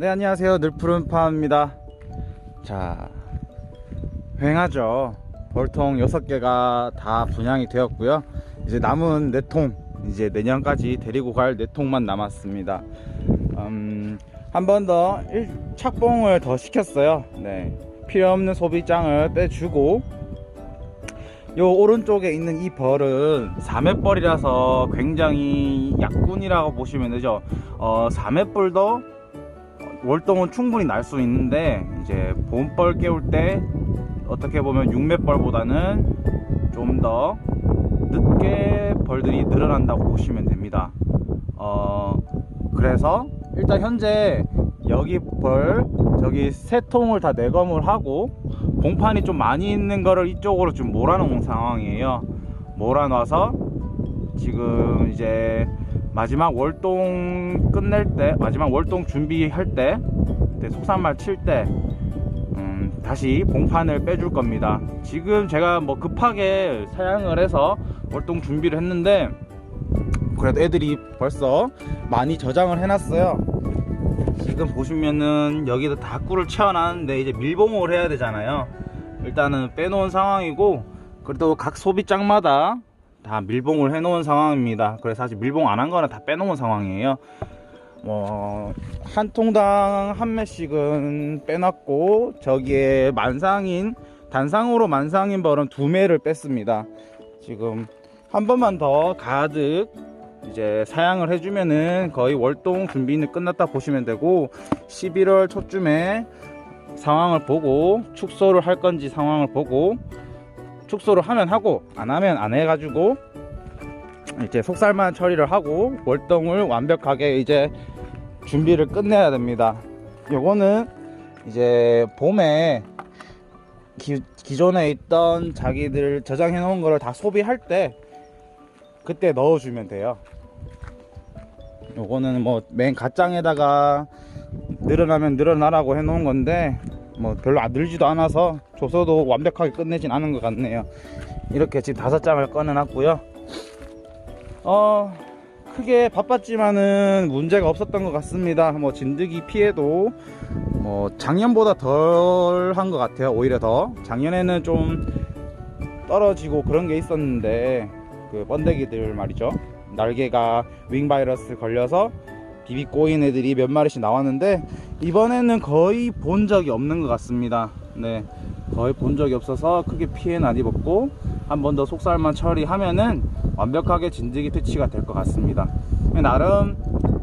네 안녕하세요. 늘푸른파입니다. 자 횡하죠? 벌통 6개가 다 분양이 되었고요. 이제 남은 4통 이제 내년까지 데리고 갈 4통만 남았습니다. 음, 한 번 더 착봉을 더 시켰어요. 네 필요 없는 소비장을 빼주고 요 오른쪽에 있는 이 벌은 3맷벌이라서 굉장히 약군이라고 보시면 되죠. 어, 3맷벌도 월동은 충분히 날 수 있는데 이제 봄벌 깨울 때 어떻게 보면 6맷벌보다는 좀 더 늦게 벌들이 늘어난다고 보시면 됩니다. 어 그래서 일단 현재 여기 벌 저기 세 통을 다 내검을 하고 봉판이 좀 많이 있는 거를 이쪽으로 좀 몰아놓은 상황이에요. 몰아놔서 지금 이제 마지막 월동 끝낼 때 마지막 월동 준비할 때 속산말 칠때 음, 다시 봉판을 빼줄 겁니다. 지금 제가 뭐 급하게 사양을 해서 월동 준비를 했는데 그래도 애들이 벌써 많이 저장을 해놨어요. 지금 보시면은 여기도 다 꿀을 채워놨는데 이제 밀봉을 해야 되잖아요. 일단은 빼놓은 상황이고 그래도 각 소비장마다 다 밀봉을 해놓은 상황입니다. 그래서 사실 밀봉 안 한 거는 다 빼놓은 상황이에요. 뭐 한 통당 한 매씩은 빼놨고 저기에 만상인 단상으로 만상인 벌은 두 매를 뺐습니다. 지금 한 번만 더 가득 이제 사양을 해주면은 거의 월동 준비는 끝났다 보시면 되고 11월 초쯤에 상황을 보고 축소를 할 건지 상황을 보고 축소를 하면 하고 안 하면 안 해가지고 이제 속살만 처리를 하고 월동을 완벽하게 이제 준비를 끝내야 됩니다. 요거는 이제 봄에 기, 기존에 있던 자기들 저장해 놓은 거를 다 소비할 때 그때 넣어주면 돼요. 요거는 뭐맨 갓장에다가 늘어나면 늘어나라고 해 놓은 건데 뭐 별로 안 늘지도 않아서 조서도 완벽하게 끝내진 않은 것 같네요. 이렇게 지금 다섯 장을 꺼내 놨고요. 어 크게 바빴지만은 문제가 없었던 것 같습니다. 뭐 진드기 피해도 뭐 작년보다 덜 한 것 같아요. 오히려 더 작년에는 좀 떨어지고 그런 게 있었는데 그 번데기들 말이죠. 날개가 윙 바이러스 걸려서 비비 꼬인 애들이 몇 마리씩 나왔는데 이번에는 거의 본 적이 없는 것 같습니다. 네, 거의 본 적이 없어서 크게 피해는 안 입었고 한 번 더 속살만 처리하면은 완벽하게 진드기 퇴치가 될 것 같습니다. 나름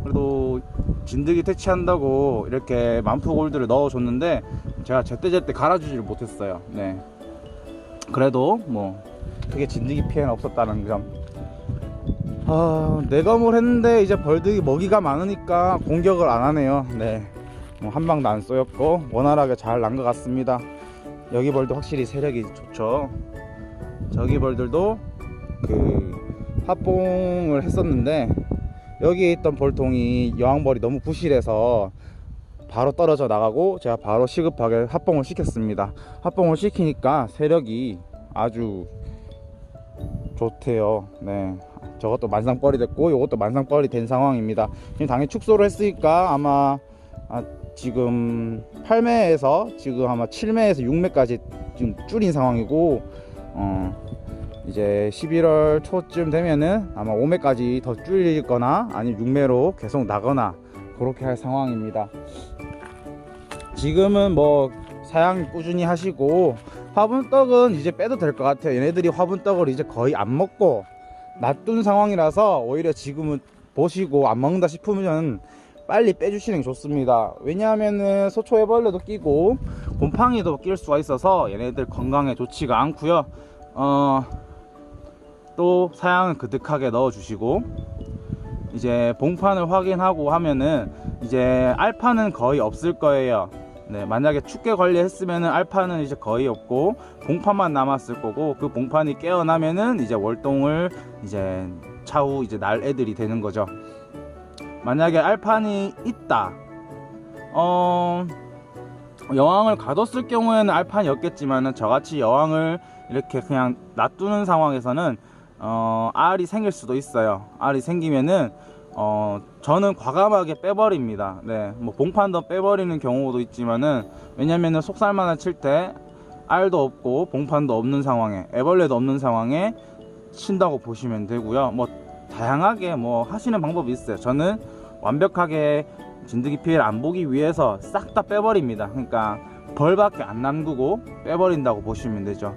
그래도 진드기 퇴치한다고 이렇게 만프 골드를 넣어줬는데 제가 제때제때 갈아주지를 못했어요. 네, 그래도 뭐 크게 진드기 피해는 없었다는 점. 아, 내검을 했는데 이제 벌들이 먹이가 많으니까 공격을 안 하네요. 네. 뭐 한 방도 안 쏘였고 원활하게 잘 난 것 같습니다. 여기 벌도 확실히 세력이 좋죠. 저기 벌들도 그 합봉을 했었는데 여기에 있던 벌통이 여왕벌이 너무 부실해서 바로 떨어져 나가고 제가 바로 시급하게 합봉을 시켰습니다. 합봉을 시키니까 세력이 아주 좋대요. 네. 저것도 만상벌이 됐고 이것도 만상벌이 된 상황입니다. 지금 당연히 축소를 했으니까 아마 아, 지금 8매에서 지금 아마 7매에서 6매까지 지금 줄인 상황이고 어, 이제 11월 초쯤 되면은 아마 5매까지 더 줄이거나 아니면 6매로 계속 나거나 그렇게 할 상황입니다. 지금은 뭐 사양 꾸준히 하시고 화분떡은 이제 빼도 될 것 같아요. 얘네들이 화분떡을 이제 거의 안 먹고 놔둔 상황이라서 오히려 지금은 보시고 안 먹는다 싶으면 빨리 빼주시는 게 좋습니다. 왜냐하면은 소초애벌레도 끼고 곰팡이도 낄 수가 있어서 얘네들 건강에 좋지가 않고요. 어, 또 사양은 그득하게 넣어 주시고 이제 봉판을 확인하고 하면은 이제 알파는 거의 없을 거예요. 네, 만약에 춥게 관리했으면은 알파는 이제 거의 없고 봉판만 남았을 거고 그 봉판이 깨어나면은 이제 월동을 이제 차후 이제 날 애들이 되는 거죠. 만약에 알판이 있다. 어 여왕을 가뒀을 경우에는 알판이 없겠지만은 저같이 여왕을 이렇게 그냥 놔두는 상황에서는 어 알이 생길 수도 있어요. 알이 생기면은 어 저는 과감하게 빼버립니다. 네, 뭐 봉판도 빼버리는 경우도 있지만은 왜냐면은 속살만을 칠때 알도 없고 봉판도 없는 상황에 애벌레도 없는 상황에 친다고 보시면 되고요. 뭐 다양하게 뭐 하시는 방법이 있어요. 저는 완벽하게 진드기 피해를 안 보기 위해서 싹 다 빼버립니다. 그러니까 벌밖에 안 남기고 빼버린다고 보시면 되죠.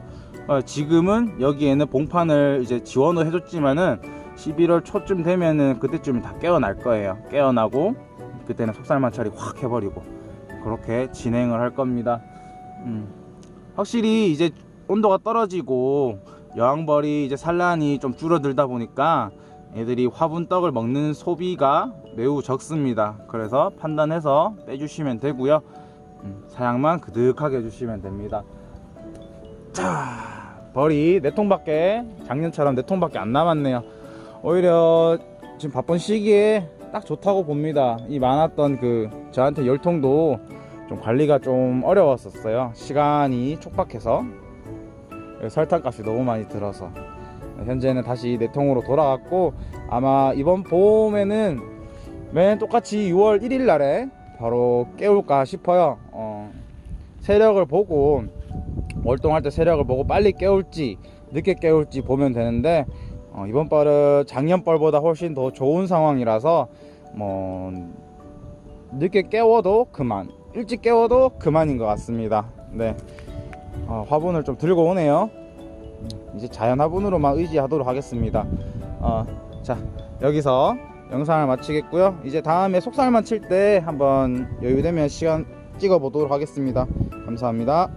어, 지금은 여기에는 봉판을 이제 지원을 해줬지만은 11월 초쯤 되면은 그때쯤 다 깨어날 거예요. 깨어나고 그때는 속살만 처리 확 해버리고 그렇게 진행을 할 겁니다. 음. 확실히 이제 온도가 떨어지고 여왕벌이 이제 산란이 좀 줄어들다 보니까 애들이 화분떡을 먹는 소비가 매우 적습니다. 그래서 판단해서 빼주시면 되고요. 음, 사양만 그득하게 해주시면 됩니다. 자, 벌이 네 통밖에 작년처럼 네 통밖에 안 남았네요. 오히려 지금 바쁜 시기에 딱 좋다고 봅니다. 이 많았던 그 저한테 열통도 좀 관리가 좀 어려웠었어요. 시간이 촉박해서 설탕값이 너무 많이 들어서 현재는 다시 네 통으로 돌아갔고 아마 이번 봄에는 맨 똑같이 6월 1일 날에 바로 깨울까 싶어요. 어, 세력을 보고 월동할 때 세력을 보고 빨리 깨울지 늦게 깨울지 보면 되는데 어, 이번 뻘은 작년 뻘보다 훨씬 더 좋은 상황이라서 뭐 늦게 깨워도 그만 일찍 깨워도 그만인 것 같습니다. 네. 어, 화분을 좀 들고 오네요. 음, 이제 자연 화분으로만 의지하도록 하겠습니다. 어, 자 여기서 영상을 마치겠고요. 이제 다음에 속살만 칠 때 한번 여유되면 시간 찍어 보도록 하겠습니다. 감사합니다